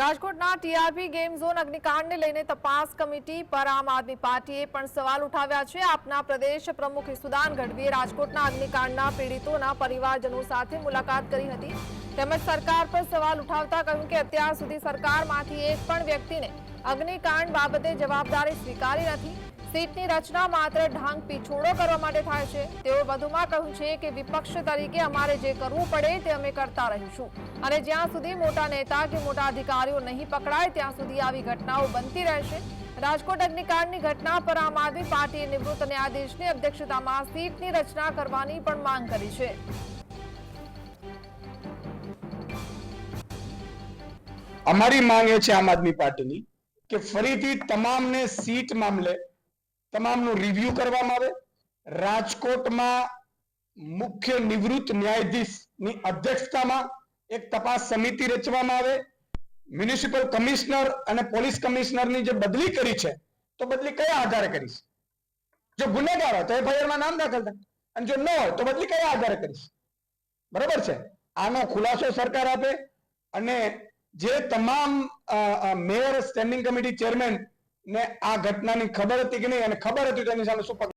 રાજકોટના TRP game zone અગ્નિકાંડને લઈને તપાસ કમિટી પર આમ આદમી પાર્ટીએ પણ સવાલ ઉઠાવ્યા છે. આપના પ્રદેશ પ્રમુખ ઈસુદાન ગઢવીએ રાજકોટના અગ્નિકાંડના પીડિતોના પરિવારજનો સાથે મુલાકાત કરી હતી. તેમજ સરકાર પર સવાલ ઉઠાવતા કહ્યું કે અત્યાર સુધી સરકારમાંથી એક પણ વ્યક્તિને અગ્નિકાંડ બાબતે જવાબદારી સ્વીકારી નથી. સીટની રચના માત્ર ઢાંગ પીછોડો કરવા માટે થાય છે. તેઓ વધુમાં કહ્યું છે કે વિપક્ષ તરીકે અમારે જે કરવું પડે તે અમે કરતા રહીશું. અને જ્યાં સુધી મોટા નેતા કે મોટા અધિકારીઓ નહીં પકડાય, ત્યાં સુધી આવી ઘટનાઓ બનતી રહેશે. રાજકોટ અગ્નિકાંડની ઘટના પર આમ આદમી પાર્ટીએ નિવૃત્ત ન્યાયાધીશની અધ્યક્ષતામાં સીટની રચના કરવાની પણ માંગ કરી છે. અમારી માંગ એ છે આમ આદમી પાર્ટીની કે ફરીથી તમામને સીટ મામલે તમામનું રિવ્યુ કરવામાં આવે. રાજકોટમાં મુખ્ય નિવૃત્ત ન્યાયાધીશની અધ્યક્ષતામાં એક તપાસ સમિતિ રચવામાં આવે. મ્યુનિસિપલ કમિશનર અને પોલીસ કમિશનરની જે બદલી કરી છે, તો બદલી કયા આધારે કરીશ? જો ગુનેગાર હોય તો એફઆઈઆરમાં નામ દાખલ થાય. અને જો ન હોય તો બદલી કયા આધારે કરીશ? બરાબર છે? આનો ખુલાસો સરકાર આપે અને જે તમામ મેયર સ્ટેન્ડિંગ કમિટી ચેરમેન ને આ ઘટનાની ખબર હતી કે નહીં? અને ખબર હતી તો એની સામે શું